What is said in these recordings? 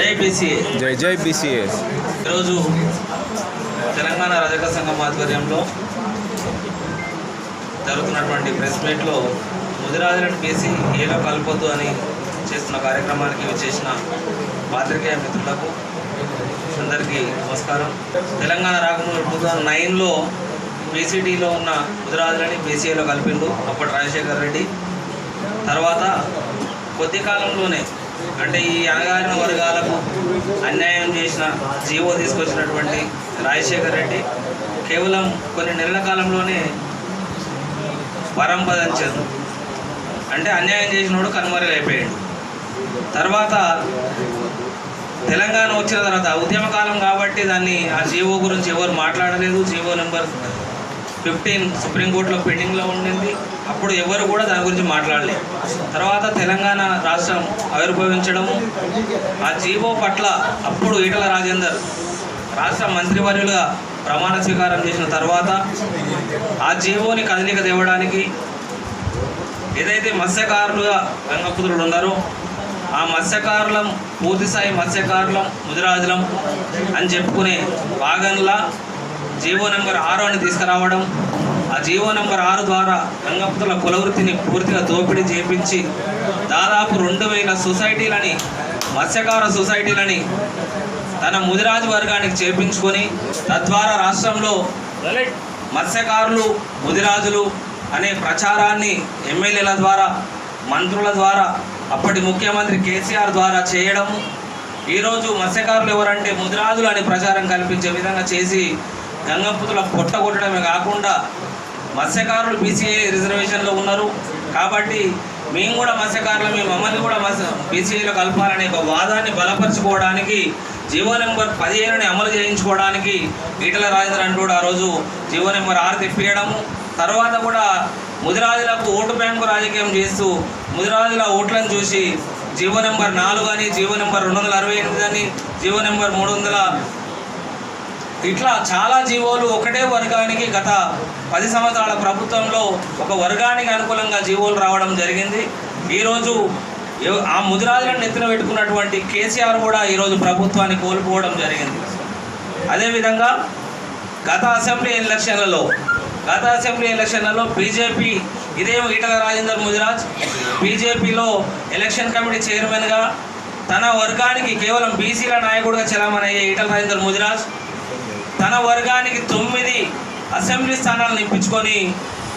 జై బీసీఏ జై జై బీసీఎస్ ఈరోజు తెలంగాణ రజక సంఘం ఆధ్వర్యంలో జరుగుతున్నటువంటి ప్రెస్ మీట్లో ముదిరాజులను బీసీ ఏలో కలపొద్దు అని చేస్తున్న కార్యక్రమానికి చేసిన పాత్రికేయ మిత్రులకు అందరికీ నమస్కారం. తెలంగాణ రాకముందు టూ థౌజండ్ నైన్లో బీసీడీలో ఉన్న ముదిరాజులని బీసీఏలో కలిపిండు అప్పటి రాజశేఖర్ రెడ్డి. తర్వాత కొద్ది కాలంలోనే అంటే ఈ అణగారిన వర్గాలకు అన్యాయం చేసిన జీవో తీసుకొచ్చినటువంటి రాజశేఖర్ రెడ్డి కేవలం కొన్ని నెలల కాలంలోనే పరంపదంచారు అంటే అన్యాయం చేసినోడు కనుమరుగైపోయాడు తర్వాత తెలంగాణ వచ్చిన తర్వాత ఉద్యమకాలం కాబట్టి దాన్ని ఆ జీవో గురించి ఎవరు మాట్లాడలేదు. జీవో నెంబర్ ఫిఫ్టీన్ సుప్రీంకోర్టులో పెండింగ్లో ఉండింది. అప్పుడు ఎవరు కూడా దాని గురించి మాట్లాడలేదు. తర్వాత తెలంగాణ రాష్ట్రం ఆవిర్భవించడం ఆ జీవో పట్ల అప్పుడు ఈటల రాజేందర్ రాష్ట్ర మంత్రివర్యులుగా ప్రమాణ స్వీకారం చేసిన తర్వాత ఆ జీవోని కదలిక తేవడానికి ఏదైతే మత్స్యకారులుగా గంగపుత్రులు ఉన్నారో ఆ మత్స్యకారులం పూర్తిస్థాయి మత్స్యకారులం ముదిరాజులం అని చెప్పుకునే భాగంలో జీవో నెంబర్ ఆరు అని తీసుకురావడం ఆ జీవో నెంబర్ ఆరు ద్వారా గంగపుత్రుల కులవృత్తిని పూర్తిగా దోపిడీ చేపించి దాదాపు రెండు వేల సొసైటీలని మత్స్యకార సొసైటీలని తన ముదిరాజు వర్గానికి చేపించుకొని తద్వారా రాష్ట్రంలో మత్స్యకారులు ముదిరాజులు అనే ప్రచారాన్ని ఎమ్మెల్యేల ద్వారా మంత్రుల ద్వారా అప్పటి ముఖ్యమంత్రి కేసీఆర్ ద్వారా చేయడము ఈరోజు మత్స్యకారులు ఎవరంటే ముదిరాజులు అనే ప్రచారం కల్పించే విధంగా చేసి గంగపుతుల పొట్ట కొట్టడమే కాకుండా మత్స్యకారులు బీసీఏ రిజర్వేషన్లో ఉన్నారు. కాబట్టి మేము కూడా మత్స్యకారులమే మమ్మల్ని కూడా మత్స్య బీసీఏలో కలపాలనే ఒక వాదాన్ని బలపరచుకోవడానికి జీవో నెంబర్ పదిహేనుని అమలు చేయించుకోవడానికి ఈటల రాజేంద్ర అంటూడు ఆ రోజు జీవో నెంబర్ ఆరు తెప్పియడము. తర్వాత కూడా ముదిరాజులకు ఓటు బ్యాంకు రాజకీయం చేస్తూ ముదిరాజుల ఓట్లను చూసి జీవో నెంబర్ నాలుగు అని జీవో నెంబర్ రెండు వందల అరవై ఎనిమిది అని జీవో నెంబర్ మూడు వందల ఇట్లా చాలా జీవోలు ఒకటే వర్గానికి గత పది సంవత్సరాల ప్రభుత్వంలో ఒక వర్గానికి అనుకూలంగా జీవోలు రావడం జరిగింది. ఈరోజు ఆ ముదిరాజులను నెత్తిన పెట్టుకున్నటువంటి కేసీఆర్ కూడా ఈరోజు ప్రభుత్వాన్ని కోల్పోవడం జరిగింది. అదేవిధంగా గత అసెంబ్లీ ఎలక్షన్లలో గత అసెంబ్లీ ఎలక్షన్లలో బీజేపీ ఇదేమో ఈటల రాజేందర్ ముదిరాజ్ బీజేపీలో ఎలక్షన్ కమిటీ చైర్మన్గా తన వర్గానికి కేవలం బీసీల నాయకుడిగా చలామణయ్యే ఈటల రాజేందర్ ముదిరాజ్ తన వర్గానికి తొమ్మిది అసెంబ్లీ స్థానాలను నింపించుకొని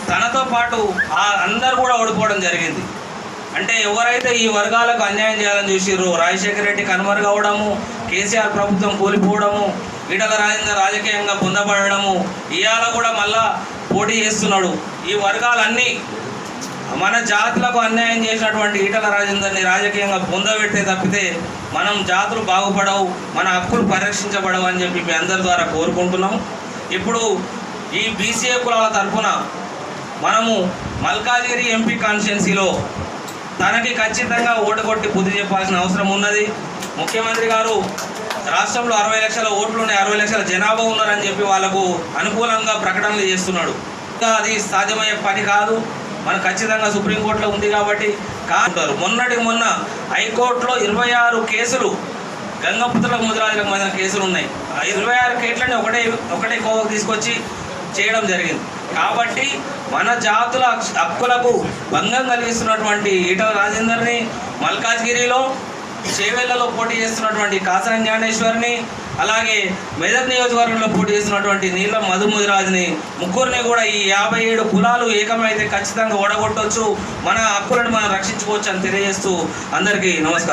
తనతో పాటు ఆ అందరు కూడా ఓడిపోవడం జరిగింది. అంటే ఎవరైతే ఈ వర్గాలకు అన్యాయం చేయాలని చూసిర్రో రాజశేఖర రెడ్డి కనుమరుగవడము కేసీఆర్ ప్రభుత్వం కూలిపోవడము ఈటల రాజేంద్ర రాజకీయంగా పొందబడము ఇవాళ కూడా మళ్ళా పోటీ చేస్తున్నాడు. ఈ వర్గాలన్నీ మన జాతులకు అన్యాయం చేసినటువంటి ఈటల రాజేందర్ని రాజకీయంగా పొందబెట్టే తప్పితే మనం జాతులు బాగుపడవు మన హక్కులు పరిరక్షించబడవు అని చెప్పి మీ అందరి ద్వారా కోరుకుంటున్నాం. ఇప్పుడు ఈ బీసీఏ కులాల తరఫున మనము మల్కాజిగిరి ఎంపీ కాన్స్టిట్యున్సీలో తనకి ఖచ్చితంగా ఓటు కొట్టి బుద్ధి చెప్పాల్సిన అవసరం ఉన్నది. ముఖ్యమంత్రి గారు రాష్ట్రంలో అరవై లక్షల ఓట్లు ఉన్నాయి అరవై లక్షల జనాభా ఉన్నారని చెప్పి వాళ్ళకు అనుకూలంగా ప్రకటనలు చేస్తున్నాడు. ఇంకా అది సాధ్యమయ్యే పని కాదు. మన ఖచ్చితంగా సుప్రీంకోర్టులో ఉంది కాబట్టి కాంటారు మొన్నటి మొన్న హైకోర్టులో ఇరవై ఆరు కేసులు గంగపుత్రుల ముద్రాజులకు మధ్య కేసులు ఉన్నాయి. ఆ ఇరవై ఆరు కేట్లని ఒకటే ఒకటే కోవకు తీసుకొచ్చి చేయడం జరిగింది. కాబట్టి మన జాతుల హక్కులకు భంగం కలిగిస్తున్నటువంటి ఈటల రాజేందర్ని మల్కాజ్గిరిలో చేవేళ్ళలో పోటీ చేస్తున్నటువంటి కాసన జ్ఞానేశ్వర్ని అలాగే మెదక్ నియోజకవర్గంలో పోటీ చేస్తున్నటువంటి నీళ్ళ మధుముదిరాజుని ముగ్గురిని కూడా ఈ యాభై ఏడు కులాలు ఏకమైతే ఖచ్చితంగా ఓడగొట్టవచ్చు మన హక్కులను మనం రక్షించుకోవచ్చు అని తెలియజేస్తూ అందరికీ నమస్కారం.